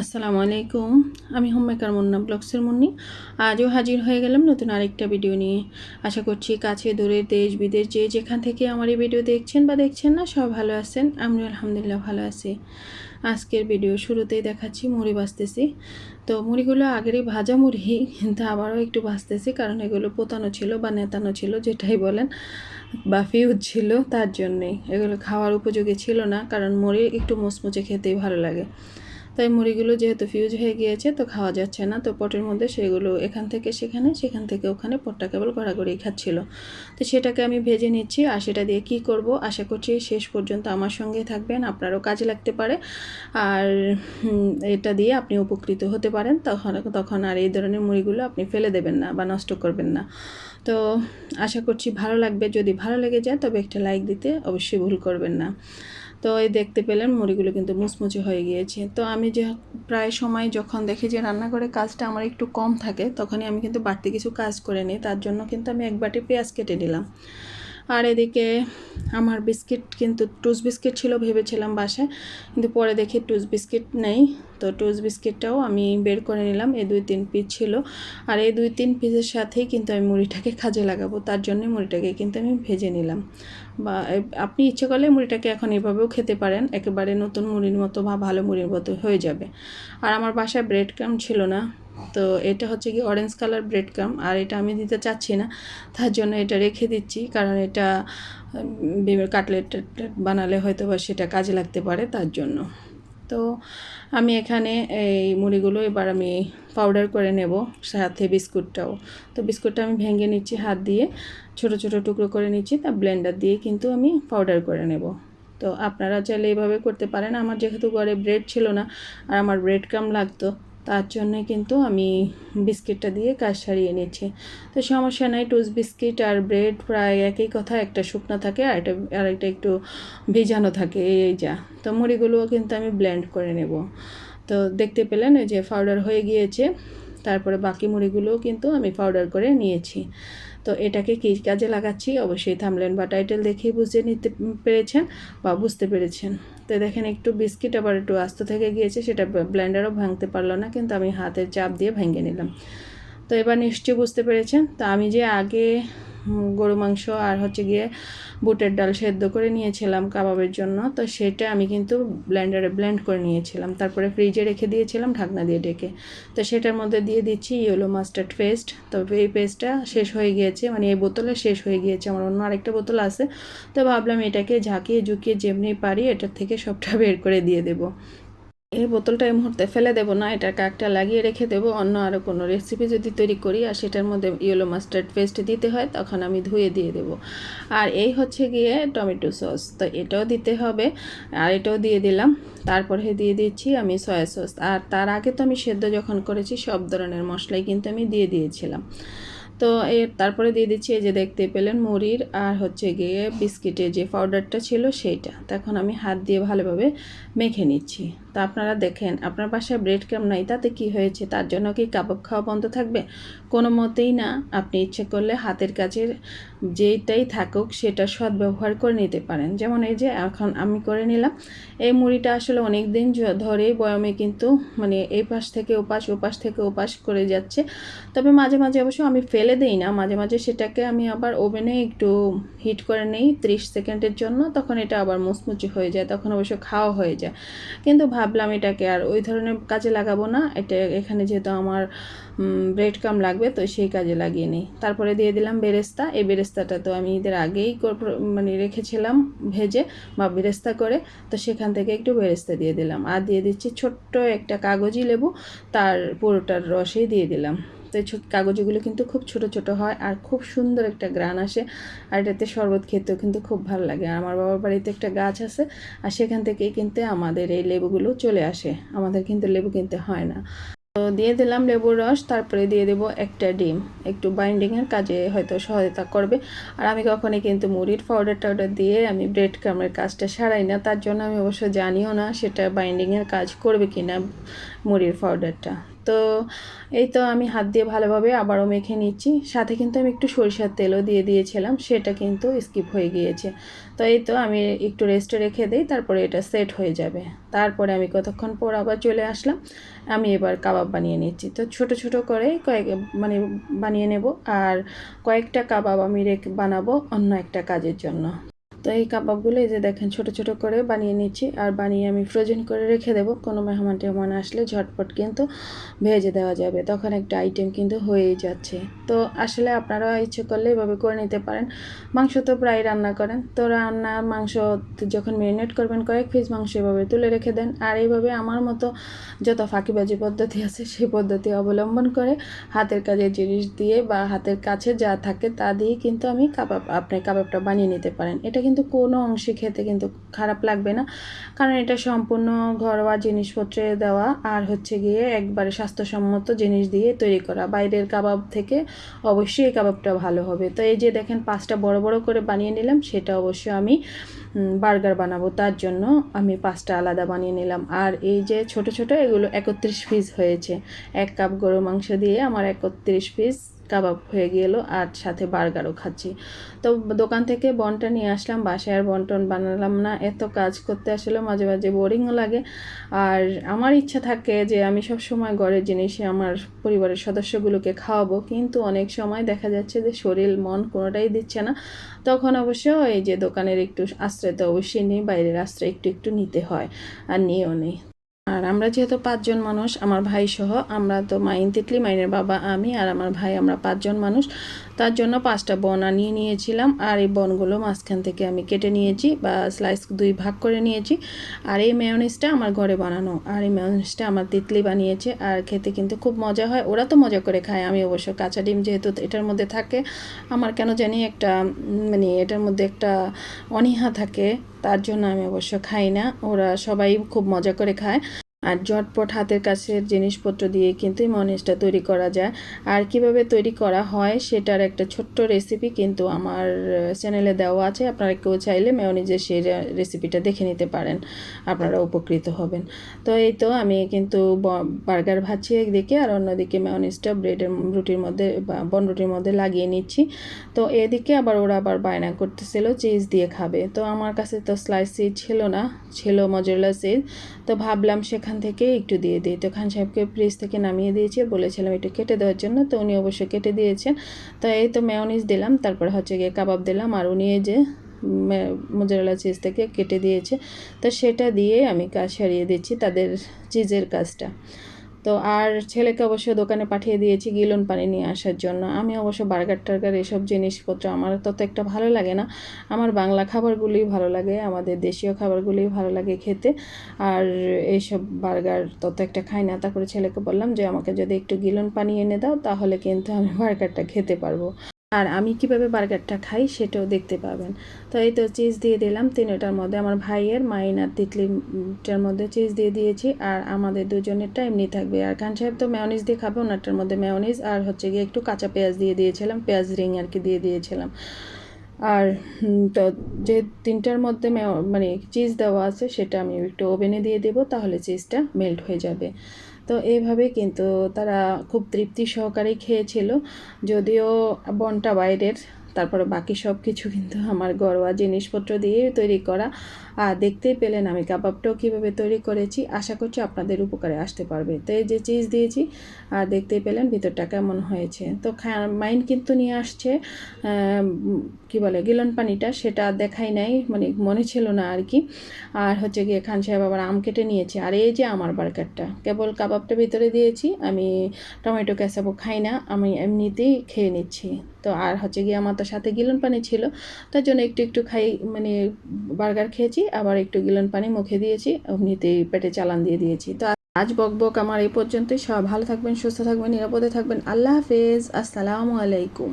আসসালামু আলাইকুম। আমি হোমমেকার মুন্না ব্লগসের মুন্নি। আজও হাজির হয়ে গেলাম নতুন আরেকটা ভিডিও নিয়ে। আশা করছি কাছে দূরে দেশ, বিদেশ যে যেখান থেকে আমার এই ভিডিও দেখছেন বা দেখছেন না সব ভালো আছেন। আমি আলহামদুলিল্লাহ ভালো আছি। আজকের ভিডিও শুরুতেই দেখাচ্ছি, মুড়ি বাঁচতেছি তো মুড়িগুলো আগেরই ভাজা মুড়ি, কিন্তু আবারও একটু বাঁচতেছি কারণ এগুলো পোতানো ছিল বা নেতানো ছিল, যেটাই বলেন, বা ফিউজ ছিল, তার জন্যেই। এগুলো খাওয়ার উপযোগী ছিল না, কারণ মুড়ি একটু মুচমুচে খেতেই ভালো লাগে। তাই মুড়িগুলো যেহেতু ফিউজ হয়ে গিয়েছে, তো খাওয়া যাচ্ছে না। তো পটের মধ্যে সেগুলো এখান থেকে সেখানে, সেখান থেকে ওখানে পটটা কেবল গড়াগড়ি খাচ্ছিল। তো সেটাকে আমি ভেজে নিচ্ছি আর সেটা দিয়ে কি করব? আশা করছি শেষ পর্যন্ত আমার সঙ্গে থাকবেন, আপনারও কাজে লাগতে পারে। আর এটা দিয়ে আপনি উপকৃত হতে পারেন, তখন তখন আর এই ধরনের মুড়িগুলো আপনি ফেলে দেবেন না বা নষ্ট করবেন না। তো আশা করছি ভালো লাগবে। যদি ভালো লেগে যায়, তবে একটা লাইক দিতে অবশ্যই ভুল করবেন না। তো এই দেখতে পেলেন মুড়িগুলো কিন্তু মুচমুচে হয়ে গিয়েছে। তো আমি যে প্রায় সময় যখন দেখি যে রান্নাঘরে কাজটা আমার একটু কম থাকে, তখনই আমি কিন্তু বাড়তি কিছু কাজ করে নিই। তার জন্য কিন্তু আমি এক বাটি পেঁয়াজ কেটে নিলাম। আর এদিকে আমার বিস্কিট কিন্তু টুস বিস্কিট ছিল ভেবেছিলাম বাসায়, কিন্তু পরে দেখি টুস বিস্কিট নেই। তো টুস বিস্কিটটাও আমি বের করে নিলাম, এই দুই তিন পিস ছিল। আর এই দুই তিন পিসের সাথেই কিন্তু আমি মুড়িটাকে কাজে লাগাবো, তার জন্য মুড়িটাকে কিন্তু আমি ভেজে নিলাম। বা আপনি ইচ্ছে করলে মুড়িটাকে এখন এভাবেও খেতে পারেন, একেবারে নতুন মুড়ির মতো বা ভালো মুড়ির মতো হয়ে যাবে। আর আমার বাসায় ব্রেড ক্রাম ছিল না। তো এটা হচ্ছে কি অরেঞ্জ কালার ব্রেড ক্রাম আর এটা আমি দিতে চাচ্ছি না। তার জন্য এটা রেখে দিচ্ছি, কারণ এটা কাটলেট বানালে হয়তো বা সেটা কাজে লাগতে পারে তার জন্য। তো আমি এখানে এই মুড়িগুলো এবার আমি পাউডার করে নেব সাথে বিস্কুটটাও। তো বিস্কুটটা আমি ভেঙে নিচ্ছি হাত দিয়ে, ছোট ছোট টুকরো করে নিচ্ছি, তা ব্লেন্ডার দিয়ে কিন্তু আমি পাউডার করে নেব। তো আপনারা চাইলে এইভাবে করতে পারেন। আমার যেহেতু ঘরে ব্রেড ছিল না, আর আমার ব্রেড ক্রাম লাগতো তার জন্যে কিন্তু আমি বিস্কিটটা দিয়ে কাজ সারিয়ে নিচ্ছি তো সমস্যা নাই টোস্ট বিস্কিট আর ব্রেড প্রায় একই কথা, একটা শুকনো থাকে আর একটা আর একটা একটু ভিজানো থাকে, এই যা। তো মুড়িগুলোও কিন্তু আমি ব্লেন্ড করে নেব। তো দেখতে পেলেন যে পাউডার হয়ে গিয়েছে। তারপরে বাকি মুড়িগুলোও কিন্তু আমি পাউডার করে নিয়েছি। তো এটাকে কী কাজে লাগাচ্ছি? অবশ্যই থামলেন বা টাইটেল দেখেই বুঝে নিতে পেরেছেন বা বুঝতে পেরেছেন। তো দেখেন, একটু বিস্কিট আবার একটু আস্ত থেকে গিয়েছে, সেটা ব্লেন্ডারও ভাঙতে পারল না, কিন্তু আমি হাতের চাপ দিয়ে ভেঙে নিলাম। তো এবার নিশ্চয়ই বুঝতে পেরেছেন। তো আমি যে আগে গরু মাংস আর হচ্ছে গিয়ে বুটের ডাল সেদ্ধ করে নিয়েছিলাম কাবাবের জন্য। তো সেটা আমি কিন্তু ব্লেন্ডারে ব্লেন্ড করে নিয়েছিলাম। তারপরে ফ্রিজে রেখে দিয়েছিলাম ঢাকনা দিয়ে ডেকে। তো সেটার মধ্যে দিয়ে দিচ্ছি ইয়েলো মাস্টার্ড পেস্ট তবে এই পেস্টটা শেষ হয়ে গিয়েছে মানে এই বোতলে শেষ হয়ে গিয়েছে। আমার অন্য আরেকটা বোতল আছে। তো ভাবলাম এটাকে ঝাঁকিয়ে ঝুঁকিয়ে যেমনি পারি এটার থেকে সবটা বের করে দিয়ে দেবো। এই বোতলটা এই মুহূর্তে ফেলে দেবো না, এটা কাকটা লাগিয়ে রেখে দেবো। অন্য আরও কোনো রেসিপি যদি তৈরি করি আর সেটার মধ্যে ইয়েলো মাস্টার্ড পেস্ট দিতে হয়, তখন আমি ধুয়ে দিয়ে দেবো। আর এই হচ্ছে গিয়ে টমেটো সস। তো এটাও দিতে হবে, আর এটাও দিয়ে দিলাম। তারপরে দিয়ে দিচ্ছি আমি সয়া সস আর তার আগে তো আমি সেদ্ধ যখন করেছি, সব ধরনের মশলাই কিন্তু আমি দিয়ে দিয়েছিলাম। তো এর তারপরে দিয়ে দিচ্ছি এই যে দেখতে পেলেন মুড়ির, আর হচ্ছে গিয়ে বিস্কিটের যে পাউডারটা ছিল সেইটা। তখন আমি হাত দিয়ে ভালোভাবে মেখে নিচ্ছি। তা আপনারা দেখেন, আপনার বাসায় ব্রেড ক্রাম নাই তাতে কি হয়েছে, তার জন্য কি কাবাব খাওয়া বন্ধ থাকবে? কোনো মতেই না, আপনি ইচ্ছে করলে হাতের কাছের যেইটাই থাকুক, সেটা সদ্ব্যবহার করে নিতে পারেন। যেমন এই যে, এখন আমি করে নিলাম, এই মুড়িটা আসলে অনেক দিন ধরেই বয়মে কিন্তু মানে এই পাশ থেকে ওপাশ ওপাশ থেকে ওপাশ করে যাচ্ছে। তবে মাঝে মাঝে অবশ্য আমি ফেলে দিই না, মাঝে মাঝে সেটাকে আমি আবার ওভেনে একটু হিট করে নেই, ত্রিশ সেকেন্ডের জন্য, তখন এটা আবার মুচমুচি হয়ে যায়, তখন অবশ্য খাওয়া হয়ে যায়। কিন্তু ভাবলাম এটাকে আর ওই ধরনের কাজে লাগাবো না। এটা এখানে যেহেতু আমার ব্রেড কাম লাগবে, তো সেই কাজে লাগিয়ে নিই। তারপরে দিয়ে দিলাম বেরেস্তা। এই বেরেস্তাটা তো আমি এদের আগেই মানে রেখেছিলাম ভেজে বা বেরেস্তা করে। তো সেখান থেকে একটু বেরেস্তা দিয়ে দিলাম। আর দিয়ে দিচ্ছি ছোট্ট একটা কাগজি লেবু। তার পুরোটার রসেই দিয়ে দিলাম। তো এই কাগজগুলো কিন্তু খুব ছোট ছোট হয় আর খুব সুন্দর একটা গ্রান আসে। আর এটাতে শরবত খেতেও কিন্তু খুব ভালো লাগে। আর আমার বাবার বাড়িতে একটা গাছ আছে আর সেখান থেকেই কিন্তু আমাদের এই লেবুগুলো চলে আসে। আমাদের কিন্তু লেবু কিনতে হয় না। তো দিয়ে দিলাম লেবুর রস, তারপরে দিয়ে দেব একটা ডিম। একটু বাইন্ডিংয়ের কাজে হয়তো সহায়তা করবে। আর আমি কখনই কিন্তু মুড়ির পাউডার টাউডার দিয়ে আমি ব্রেড ক্রামের কাজটা সারাই না। তার জন্য আমি অবশ্য জানিও না সেটা বাইন্ডিংয়ের কাজ করবে কি না মুড়ির পাউডারটা তো এই তো আমি হাত দিয়ে ভালোভাবে আবারও মেখে নিচ্ছি। সাথে কিন্তু আমি একটু সরিষার তেলও দিয়ে দিয়েছিলাম, সেটা কিন্তু স্কিপ হয়ে গিয়েছে। তো এই তো আমি একটু রেস্টে রেখে দিই, তারপরে এটা সেট হয়ে যাবে। তারপরে আমি কতক্ষণ পর আবার চলে আসলাম, আমি এবার কাবাব বানিয়ে নিচ্ছি। তো ছোট ছোট করে কয়েক মানে বানিয়ে নেব, আর কয়েকটা কাবাব আমি রেখে বানাবো অন্য একটা কাজের জন্য। তো এই কাবাবগুলো এই যে দেখেন, ছোট ছোট করে বানিয়ে নিচ্ছি। আর বানিয়ে আমি ফ্রোজেন করে রেখে দেবো। কোনো মেহমান টেহমান আসলে ঝটপট কিন্তু ভেজে দেওয়া যাবে। তখন একটা আইটেম কিন্তু হয়েই যাচ্ছে। তো আসলে আপনারা ইচ্ছে করলে এভাবে করে নিতে পারেন। মাংস তো প্রায় রান্না করেন। তো রান্না মাংস যখন ম্যারিনেট করবেন, কয়েক পিস মাংস এভাবে তুলে রেখে দেন। আর এইভাবে আমার মতো যত ফাঁকিবাজি পদ্ধতি আছে, সেই পদ্ধতি অবলম্বন করে হাতের কাজের জিনিস দিয়ে বা হাতের কাছে যা থাকে তা দিয়ে কিন্তু আমি কাবাব, আপনি কাবাবটা বানিয়ে নিতে পারেন। এটা কিন্তু কোনো অংশে খেতে কিন্তু খারাপ লাগবে না। কারণ এটা সম্পূর্ণ ঘরোয়া জিনিসপত্রে দেওয়া আর হচ্ছে গিয়ে একবারে স্বাস্থ্যসম্মত জিনিস দিয়ে তৈরি করা। বাইরের কাবাব থেকে অবশ্যই এই কাবাবটা ভালো হবে। তো এই যে দেখেন, পাঁচটা বড় বড় করে বানিয়ে নিলাম, সেটা অবশ্যই আমি বার্গার বানাবো। তার জন্য আমি পাঁচটা আলাদা বানিয়ে নিলাম। আর এই যে ছোট ছোট এগুলো একত্রিশ পিস হয়েছে। এক কাপ গরু মাংস দিয়ে আমার একত্রিশ পিস কাবাব হয়ে গেল আর সাথে বার্গারও খাচ্ছি। তো দোকান থেকে বনটা নিয়ে আসলাম, বাসায় আর বন্টন বানালাম না। এত কাজ করতে আসলে মাঝে মাঝে বোরিংও লাগে। আর আমার ইচ্ছা থাকে যে আমি সব সময় ঘরের জিনিসে আমার পরিবারের সদস্যগুলোকে খাওয়াবো, কিন্তু অনেক সময় দেখা যাচ্ছে যে শরীর, মন কোনোটাই দিচ্ছে না। তখন অবশ্য এই যে দোকানের একটু আশ্রয় তো অবশ্যই নেই, বাইরের আশ্রয় একটু একটু নিতে হয়, আর নিয়েও নেই। আর আমরা যেহেতু পাঁচজন মানুষ, আমার ভাই সহ আমরা তো মাইন তিতলি, মাইনের বাবা আমি আর আমার ভাই, আমরা পাঁচজন মানুষ। তার জন্য পাঁচটা বন আনিয়ে নিয়েছিলাম আর এই বনগুলো মাঝখান থেকে আমি কেটে নিয়েছি বা স্লাইস দুই ভাগ করে নিয়েছি। আর এই মেয়নিসটা আমার ঘরে বানানো। আর এই মেয়নিসটা আমার তিতলি বানিয়েছে আর খেতে কিন্তু খুব মজা হয়। ওরা তো মজা করে খায়, আমি অবশ্য কাঁচা ডিম যেহেতু এটার মধ্যে থাকে। আমার কেন জানি একটা মানে এটার মধ্যে একটা অনীহা থাকে। তার জন্য আমি অবশ্য খাই না। ওরা সবাই খুব মজা করে খায়। আর ঝটপট হাতের কাছের জিনিসপত্র দিয়ে কিন্তু এই মনেজটা তৈরি করা যায়। আর কীভাবে তৈরি করা হয় সেটার একটা ছোট্ট রেসিপি কিন্তু আমার চ্যানেলে দেওয়া আছে। আপনারা কেউ চাইলে মেয়নিজের সেই রেসিপিটা দেখে নিতে পারেন। আপনারা উপকৃত হবেন। তো এই তো আমি কিন্তু বার্গার ভাজছি একদিকে আর অন্যদিকে মেয়নিজটা ব্রেডের রুটির মধ্যে বা বন রুটির মধ্যে লাগিয়ে নিচ্ছি। তো এদিকে আবার ওরা আবার বায়না করতেছিল চিজ দিয়ে খাবে। তো আমার কাছে তো স্লাইস ছিল না, ছিল মজুরলা চিজ তো ভাবলাম সেখান থেকে একটু দিয়ে দিই। তো খান সাহেবকে ফ্রিজ থেকে নামিয়ে দিয়েছি, বলেছিলাম একটু কেটে দেওয়ার জন্য, তো উনি অবশ্যই কেটে দিয়েছেন। তো এই তো মেয়নিজ দিলাম, তারপর হচ্ছে গিয়ে কাবাব দিলাম, আর উনি যে মোজারেলা চিজ থেকে কেটে দিয়েছে। তো সেটা দিয়ে আমি কাজ সারিয়ে দিচ্ছি তাদের চিজের কাজটা। তো আর ছেলেকে অবশ্য দোকানে পাঠিয়ে দিয়েছি গিলন পানি নিয়ে আসার জন্য। আমি অবশ্য বার্গার, টার্গার এসব জিনিসপত্র আমার তত একটা ভালো লাগে না। আমার বাংলা খাবারগুলি ভালো লাগে, আমাদের দেশীয় খাবারগুলি ভালো লাগে খেতে। আর এইসব বার্গার তত একটা খাই না। তারপরে ছেলেকে বললাম যে, আমাকে যদি একটু গিলন পানি এনে দাও, তাহলে কিন্তু আমি বার্গারটা খেতে পারব। আর আমি কীভাবে বার্গারটা খাই সেটাও দেখতে পাবেন। তো এই তো চিজ দিয়ে দিলাম তিনটার মধ্যে। আমার ভাইয়ের মাইন আর তিতলিটার মধ্যে চিজ দিয়ে দিয়েছি আর আমাদের দুজনেরটা এমনি থাকবে। আর খান সাহেব তো মেয়নিজ দিয়ে খাবে, ওনারটার মধ্যে মেয়নিজ আর হচ্ছে গিয়ে একটু কাঁচা পেঁয়াজ দিয়ে দিয়েছিলাম। পেঁয়াজ রিং আর কি দিয়ে দিয়েছিলাম। আর তো যে তিনটার মধ্যে মানে চিজ দেওয়া আছে সেটা আমি একটু ওভেনে দিয়ে দেবো, তাহলে চিজটা মেল্ট হয়ে যাবে। তো এইভাবে কিন্তু তারা খুব তৃপ্তি সহকারেই খেয়েছিল, যদিও বনটা বাইরের তারপরে বাকি সব কিছু কিন্তু আমার ঘরোয়া জিনিসপত্র দিয়ে তৈরি করা। আর দেখতেই পেলেন আমি কাবাবটাও কীভাবে তৈরি করেছি। আশা করছি আপনাদের উপকারে আসতে পারবে। তো এই যে চিজ দিয়েছি আর দেখতেই পেলেন ভিতরটা কেমন হয়েছে। তো মাইন্ড কিন্তু নিয়ে আসছে কি বলে, গিলন পানিটা, সেটা দেখাই নাই মানে মনে ছিল না আর কি। আর হচ্ছে গিয়ে খান সাহেব আবার আম কেটে নিয়েছে। আর এই যে আমার বার্গারটা, কেবল কাবাবটা ভিতরে দিয়েছি, আমি টমেটো ক্যাসাবো খাই না, আমি এমনিতেই খেয়ে নিচ্ছি। তো আর হচ্ছে গিয়ে আমার তো সাথে গিলন পানি ছিল। তার জন্য একটু একটু খাই মানে বার্গার খেয়েছি, আবার একটু গিলন পানি মুখে দিয়েছি এমনিতেই পেটে চালান দিয়ে দিয়েছি। তো আজ বকবক বক আমার এই পর্যন্তই। সব ভালো থাকবেন, সুস্থ থাকবেন, নিরাপদে থাকবেন। আল্লাহ হাফেজ। আসসালামু আলাইকুম।